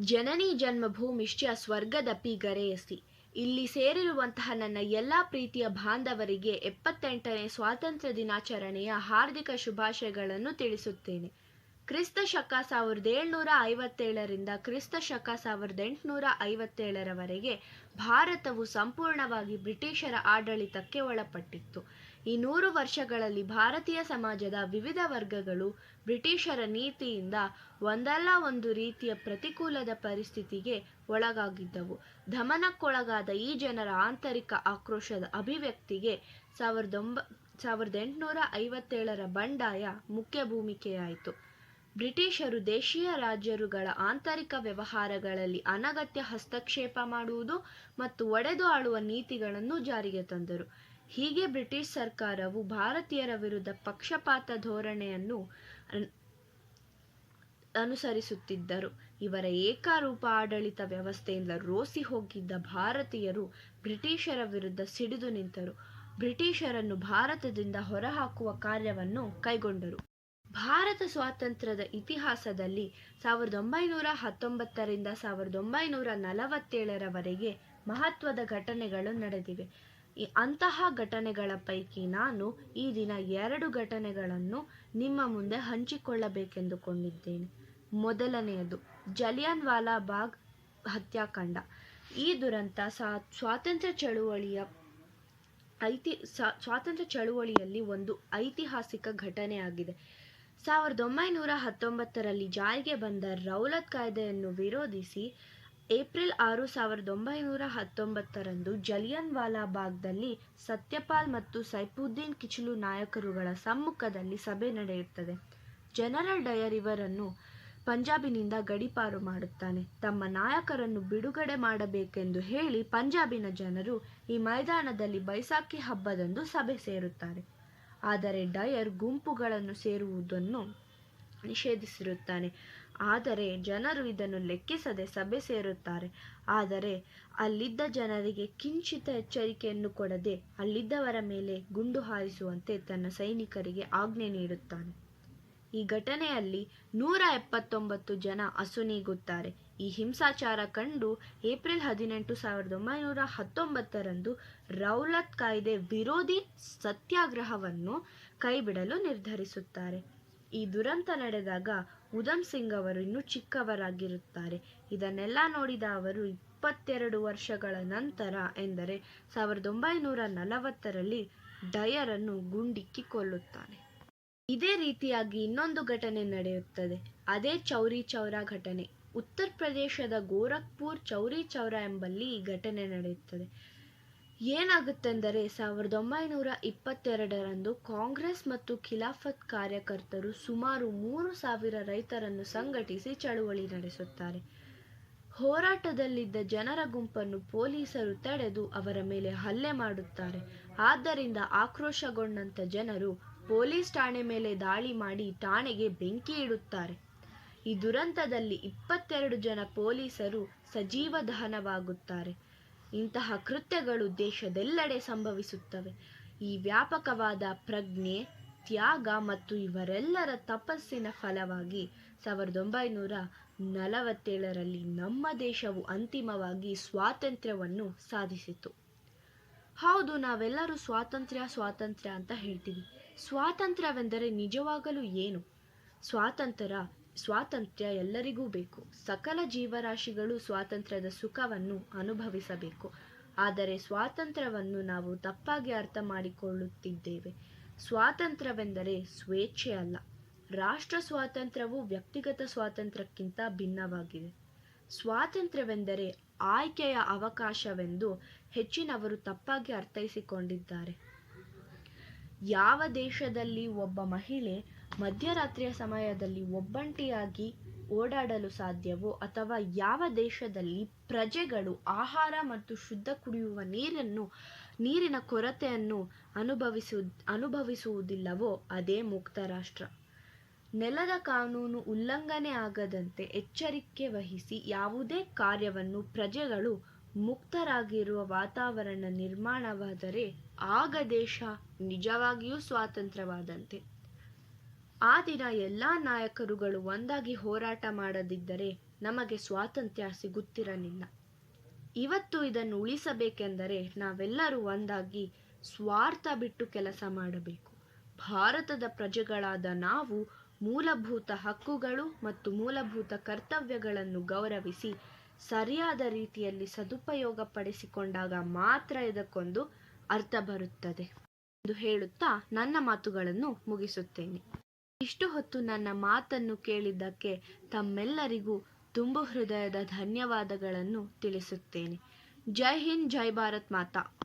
ಜನನಿ ಜನ್ಮಭೂಮಿಶ್ಚ ಸ್ವರ್ಗದಪಿ ಗರೆಯಸಿ ಇಲ್ಲಿ ಸೇರಿರುವಂತಹ ನನ್ನ ಎಲ್ಲ ಪ್ರೀತಿಯ ಬಾಂಧವರಿಗೆ ಎಪ್ಪತ್ತೆಂಟನೇ ಸ್ವಾತಂತ್ರ್ಯ ದಿನಾಚರಣೆಯ ಹಾರ್ದಿಕ ಶುಭಾಶಯಗಳನ್ನು ತಿಳಿಸುತ್ತೇನೆ. ಕ್ರಿಸ್ತ ಶಕ ಸಾವಿರದ ಏಳ್ನೂರ ಐವತ್ತೇಳರಿಂದ ಕ್ರಿಸ್ತ ಶಕ ಸಾವಿರದ ಎಂಟುನೂರ ಐವತ್ತೇಳರವರೆಗೆ ಭಾರತವು ಸಂಪೂರ್ಣವಾಗಿ ಬ್ರಿಟಿಷರ ಆಡಳಿತಕ್ಕೆ ಒಳಪಟ್ಟಿತ್ತು. ಈ ನೂರು ವರ್ಷಗಳಲ್ಲಿ ಭಾರತೀಯ ಸಮಾಜದ ವಿವಿಧ ವರ್ಗಗಳು ಬ್ರಿಟಿಷರ ನೀತಿಯಿಂದ ಒಂದಲ್ಲ ಒಂದು ರೀತಿಯ ಪ್ರತಿಕೂಲದ ಪರಿಸ್ಥಿತಿಗೆ ಒಳಗಾಗಿದ್ದವು. ದಮನಕ್ಕೊಳಗಾದ ಈ ಜನರ ಆಂತರಿಕ ಆಕ್ರೋಶದ ಅಭಿವ್ಯಕ್ತಿಗೆ ಸಾವಿರದ ಒಂಬ, ಸಾವಿರದ ಎಂಟುನೂರ ಐವತ್ತೇಳರ ಬಂಡಾಯ ಮುಖ್ಯ ಭೂಮಿಕೆಯಾಯಿತು. ಬ್ರಿಟಿಷರು ದೇಶೀಯ ರಾಜ್ಯರುಗಳ ಆಂತರಿಕ ವ್ಯವಹಾರಗಳಲ್ಲಿ ಅನಗತ್ಯ ಹಸ್ತಕ್ಷೇಪ ಮಾಡುವುದು ಮತ್ತು ಒಡೆದು ಆಳುವ ನೀತಿಗಳನ್ನು ಜಾರಿಗೆ ತಂದರು. ಹೀಗೆ ಬ್ರಿಟಿಷ್ ಸರ್ಕಾರವು ಭಾರತೀಯರ ವಿರುದ್ಧ ಪಕ್ಷಪಾತ ಧೋರಣೆಯನ್ನು ಅನ್- ಅನುಸರಿಸುತ್ತಿದ್ದರು. ಇವರ ಏಕರೂಪ ಆಡಳಿತ ವ್ಯವಸ್ಥೆಯಿಂದ ರೋಸಿ ಹೋಗಿದ್ದ ಭಾರತೀಯರು ಬ್ರಿಟಿಷರ ವಿರುದ್ಧ ಸಿಡಿದು ನಿಂತರು. ಬ್ರಿಟಿಷರನ್ನು ಭಾರತದಿಂದ ಹೊರಹಾಕುವ ಕಾರ್ಯವನ್ನು ಕೈಗೊಂಡರು. ಭಾರತ ಸ್ವಾತಂತ್ರ್ಯದ ಇತಿಹಾಸದಲ್ಲಿ ಸಾವಿರದ ಒಂಬೈನೂರ ಹತ್ತೊಂಬತ್ತರಿಂದ ಸಾವಿರದ ಒಂಬೈನೂರ ನಲವತ್ತೇಳರವರೆಗೆ ಮಹತ್ವದ ಘಟನೆಗಳು ನಡೆದಿವೆ. ಈ ಅಂತಹ ಘಟನೆಗಳ ಪೈಕಿ ನಾನು ಈ ದಿನ ಎರಡು ಘಟನೆಗಳನ್ನು ನಿಮ್ಮ ಮುಂದೆ ಹಂಚಿಕೊಳ್ಳಬೇಕೆಂದುಕೊಂಡಿದ್ದೇನೆ. ಮೊದಲನೆಯದು ಜಲಿಯನ್ ವಾಲಾ ಬಾಗ್ ಹತ್ಯಾಕಾಂಡ. ಈ ದುರಂತ ಸಾ, ಸ್ವಾತಂತ್ರ್ಯ ಚಳುವಳಿಯ ಐತಿ ಸ್ವಾತಂತ್ರ್ಯ ಚಳುವಳಿಯಲ್ಲಿ ಒಂದು ಐತಿಹಾಸಿಕ ಘಟನೆಯಾಗಿದೆ. ಸಾವಿರದ ಒಂಬೈನೂರ ಹತ್ತೊಂಬತ್ತರಲ್ಲಿ ಜಾರಿಗೆ ಬಂದ ರೌಲತ್ ಕಾಯ್ದೆಯನ್ನು ವಿರೋಧಿಸಿ ಏಪ್ರಿಲ್ ಆರು, ಸಾವಿರದ ಒಂಬೈನೂರ ಹತ್ತೊಂಬತ್ತರಂದು ಜಲಿಯನ್ ವಾಲಾ ಬಾಗ್ದಲ್ಲಿ ಸತ್ಯಪಾಲ್ ಮತ್ತು ಸೈಫುದ್ದೀನ್ ಕಿಚಲು ನಾಯಕರುಗಳ ಸಮ್ಮುಖದಲ್ಲಿ ಸಭೆ ನಡೆಯುತ್ತದೆ. ಜನರಲ್ ಡಯರ್ ಇವರನ್ನು ಪಂಜಾಬಿನಿಂದ ಗಡಿಪಾರು ಮಾಡುತ್ತಾನೆ. ತಮ್ಮ ನಾಯಕರನ್ನು ಬಿಡುಗಡೆ ಮಾಡಬೇಕೆಂದು ಹೇಳಿ ಪಂಜಾಬಿನ ಜನರು ಈ ಮೈದಾನದಲ್ಲಿ ಬೈಸಾಖಿ ಹಬ್ಬದಂದು ಸಭೆ ಸೇರುತ್ತಾರೆ. ಆದರೆ ಡಯರ್ ಗುಂಪುಗಳನ್ನು ಸೇರುವುದನ್ನು ನಿಷೇಧಿಸಿರುತ್ತಾನೆ. ಆದರೆ ಜನರು ಇದನ್ನು ಲೆಕ್ಕಿಸದೆ ಸಭೆ ಸೇರುತ್ತಾರೆ. ಆದರೆ ಅಲ್ಲಿದ್ದ ಜನರಿಗೆ ಕಿಂಚಿತ ಎಚ್ಚರಿಕೆಯನ್ನು ಕೊಡದೆ ಅಲ್ಲಿದ್ದವರ ಮೇಲೆ ಗುಂಡು ಹಾರಿಸುವಂತೆ ತನ್ನ ಸೈನಿಕರಿಗೆ ಆಜ್ಞೆ ನೀಡುತ್ತಾನೆ. ಈ ಘಟನೆಯಲ್ಲಿ ನೂರ ಎಪ್ಪತ್ತೊಂಬತ್ತು ಜನ ಅಸುನೀಗುತ್ತಾರೆ ಈ ಹಿಂಸಾಚಾರ ಕಂಡು ಏಪ್ರಿಲ್ ಹದಿನೆಂಟು ಸಾವಿರದ ಒಂಬೈನೂರ ಹತ್ತೊಂಬತ್ತರಂದು ರೌಲತ್ ಕಾಯ್ದೆ ವಿರೋಧಿ ಸತ್ಯಾಗ್ರಹವನ್ನು ಕೈಬಿಡಲು ನಿರ್ಧರಿಸುತ್ತಾರೆ. ಈ ದುರಂತ ನಡೆದಾಗ ಉಧಮ್ ಸಿಂಗ್ ಅವರು ಇನ್ನೂ ಚಿಕ್ಕವರಾಗಿರುತ್ತಾರೆ. ಇದನ್ನೆಲ್ಲ ನೋಡಿದ ಅವರು ಇಪ್ಪತ್ತೆರಡು ವರ್ಷಗಳ ನಂತರ ಎಂದರೆ ಸಾವಿರದ ಒಂಬೈನೂರ ನಲವತ್ತರಲ್ಲಿ ಡಯರನ್ನು ಗುಂಡಿಕ್ಕಿ ಕೊಲ್ಲುತ್ತಾನೆ. ಇದೇ ರೀತಿಯಾಗಿ ಇನ್ನೊಂದು ಘಟನೆ ನಡೆಯುತ್ತದೆ. ಅದೇ ಚೌರಿ ಚೌರಾ ಘಟನೆ. ಉತ್ತರ ಪ್ರದೇಶದ ಗೋರಖ್ಪುರ್ ಚೌರಿ ಚೌರಾ ಎಂಬಲ್ಲಿ ಈ ಘಟನೆ ನಡೆಯುತ್ತದೆ. ಏನಾಗುತ್ತೆಂದರೆ, ಸಾವಿರದ ಒಂಬೈನೂರ ಇಪ್ಪತ್ತೆರಡರಂದು ಕಾಂಗ್ರೆಸ್ ಮತ್ತು ಖಿಲಾಫತ್ ಕಾರ್ಯಕರ್ತರು ಸುಮಾರು ಮೂರು ಸಾವಿರ ರೈತರನ್ನು ಸಂಘಟಿಸಿ ಚಳುವಳಿ ನಡೆಸುತ್ತಾರೆ. ಹೋರಾಟದಲ್ಲಿದ್ದ ಜನರ ಗುಂಪನ್ನು ಪೊಲೀಸರು ತಡೆದು ಅವರ ಮೇಲೆ ಹಲ್ಲೆ ಮಾಡುತ್ತಾರೆ. ಆದ್ದರಿಂದ ಆಕ್ರೋಶಗೊಂಡಂಥ ಜನರು ಪೊಲೀಸ್ ಠಾಣೆ ಮೇಲೆ ದಾಳಿ ಮಾಡಿ ಠಾಣೆಗೆ ಬೆಂಕಿ ಇಡುತ್ತಾರೆ. ಈ ದುರಂತದಲ್ಲಿ ಇಪ್ಪತ್ತೆರಡು ಜನ ಪೊಲೀಸರು ಸಜೀವ ದಹನವಾಗುತ್ತಾರೆ. ಇಂತಹ ಕೃತ್ಯಗಳು ದೇಶದೆಲ್ಲೆಡೆ ಸಂಭವಿಸುತ್ತವೆ. ಈ ವ್ಯಾಪಕವಾದ ಪ್ರಜ್ಞೆ, ತ್ಯಾಗ ಮತ್ತು ಇವರೆಲ್ಲರ ತಪಸ್ಸಿನ ಫಲವಾಗಿ ಸಾವಿರದ ಒಂಬೈನೂರ ನಲವತ್ತೇಳರಲ್ಲಿ ನಮ್ಮ ದೇಶವು ಅಂತಿಮವಾಗಿ ಸ್ವಾತಂತ್ರ್ಯವನ್ನು ಸಾಧಿಸಿತು. ಹೌದು, ನಾವೆಲ್ಲರೂ ಸ್ವಾತಂತ್ರ್ಯ ಸ್ವಾತಂತ್ರ್ಯ ಅಂತ ಹೇಳ್ತೀವಿ. ಸ್ವಾತಂತ್ರ್ಯವೆಂದರೆ ನಿಜವಾಗಲು ಏನು? ಸ್ವಾತಂತ್ರ್ಯ ಸ್ವಾತಂತ್ರ್ಯ ಎಲ್ಲರಿಗೂ ಬೇಕು. ಸಕಲ ಜೀವರಾಶಿಗಳು ಸ್ವಾತಂತ್ರ್ಯದ ಸುಖವನ್ನು ಅನುಭವಿಸಬೇಕು. ಆದರೆ ಸ್ವಾತಂತ್ರ್ಯವನ್ನು ನಾವು ತಪ್ಪಾಗಿ ಅರ್ಥ ಮಾಡಿಕೊಳ್ಳುತ್ತಿದ್ದೇವೆ ಸ್ವಾತಂತ್ರ್ಯವೆಂದರೆ ಸ್ವೇಚ್ಛೆ ಅಲ್ಲ. ರಾಷ್ಟ್ರ ಸ್ವಾತಂತ್ರ್ಯವು ವ್ಯಕ್ತಿಗತ ಸ್ವಾತಂತ್ರ್ಯಕ್ಕಿಂತ ಭಿನ್ನವಾಗಿದೆ. ಸ್ವಾತಂತ್ರ್ಯವೆಂದರೆ ಆಯ್ಕೆಯ ಅವಕಾಶವೆಂದು ಹೆಚ್ಚಿನವರು ತಪ್ಪಾಗಿ ಅರ್ಥೈಸಿಕೊಂಡಿದ್ದಾರೆ. ಯಾವ ದೇಶದಲ್ಲಿ ಒಬ್ಬ ಮಹಿಳೆ ಮಧ್ಯರಾತ್ರಿಯ ಸಮಯದಲ್ಲಿ ಒಬ್ಬಂಟಿಯಾಗಿ ಓಡಾಡಲು ಸಾಧ್ಯವೋ ಅಥವಾ ಯಾವ ದೇಶದಲ್ಲಿ ಪ್ರಜೆಗಳು ಆಹಾರ ಮತ್ತು ಶುದ್ಧ ಕುಡಿಯುವ ನೀರನ್ನು, ನೀರಿನ ಕೊರತೆಯನ್ನು ಅನುಭವಿಸು, ಅನುಭವಿಸುವುದಿಲ್ಲವೋ ಅದೇ ಮುಕ್ತ ರಾಷ್ಟ್ರ. ನೆಲದ ಕಾನೂನು ಉಲ್ಲಂಘನೆ ಆಗದಂತೆ ಎಚ್ಚರಿಕೆ ವಹಿಸಿ ಯಾವುದೇ ಕಾರ್ಯವನ್ನು ಪ್ರಜೆಗಳು ಮುಕ್ತರಾಗಿರುವ ವಾತಾವರಣ ನಿರ್ಮಾಣವಾದರೆ ಆಗ ದೇಶ ನಿಜವಾಗಿಯೂ ಸ್ವಾತಂತ್ರ್ಯವಾದಂತೆ. ಆ ದಿನ ಎಲ್ಲ ನಾಯಕರುಗಳು ಒಂದಾಗಿ ಹೋರಾಟ ಮಾಡದಿದ್ದರೆ ನಮಗೆ ಸ್ವಾತಂತ್ರ್ಯ ಸಿಗುತ್ತಿರಲಿಲ್ಲ. ಇವತ್ತು ಇದನ್ನು ಉಳಿಸಬೇಕೆಂದರೆ ನಾವೆಲ್ಲರೂ ಒಂದಾಗಿ ಸ್ವಾರ್ಥ ಬಿಟ್ಟು ಕೆಲಸ ಮಾಡಬೇಕು. ಭಾರತದ ಪ್ರಜೆಗಳಾದ ನಾವು ಮೂಲಭೂತ ಹಕ್ಕುಗಳು ಮತ್ತು ಮೂಲಭೂತ ಕರ್ತವ್ಯಗಳನ್ನು ಗೌರವಿಸಿ ಸರಿಯಾದ ರೀತಿಯಲ್ಲಿ ಸದುಪಯೋಗ ಪಡಿಸಿಕೊಂಡಾಗ ಮಾತ್ರ ಇದಕ್ಕೊಂದು ಅರ್ಥ ಬರುತ್ತದೆ ಎಂದು ಹೇಳುತ್ತಾ ನನ್ನ ಮಾತುಗಳನ್ನು ಮುಗಿಸುತ್ತೇನೆ. ಇಷ್ಟು ಹೊತ್ತು ನನ್ನ ಮಾತನ್ನು ಕೇಳಿದ್ದಕ್ಕೆ ತಮ್ಮೆಲ್ಲರಿಗೂ ತುಂಬು ಹೃದಯದ ಧನ್ಯವಾದಗಳನ್ನು ತಿಳಿಸುತ್ತೇನೆ. ಜೈ ಹಿಂದ್, ಜೈ ಭಾರತ್ ಮಾತಾ.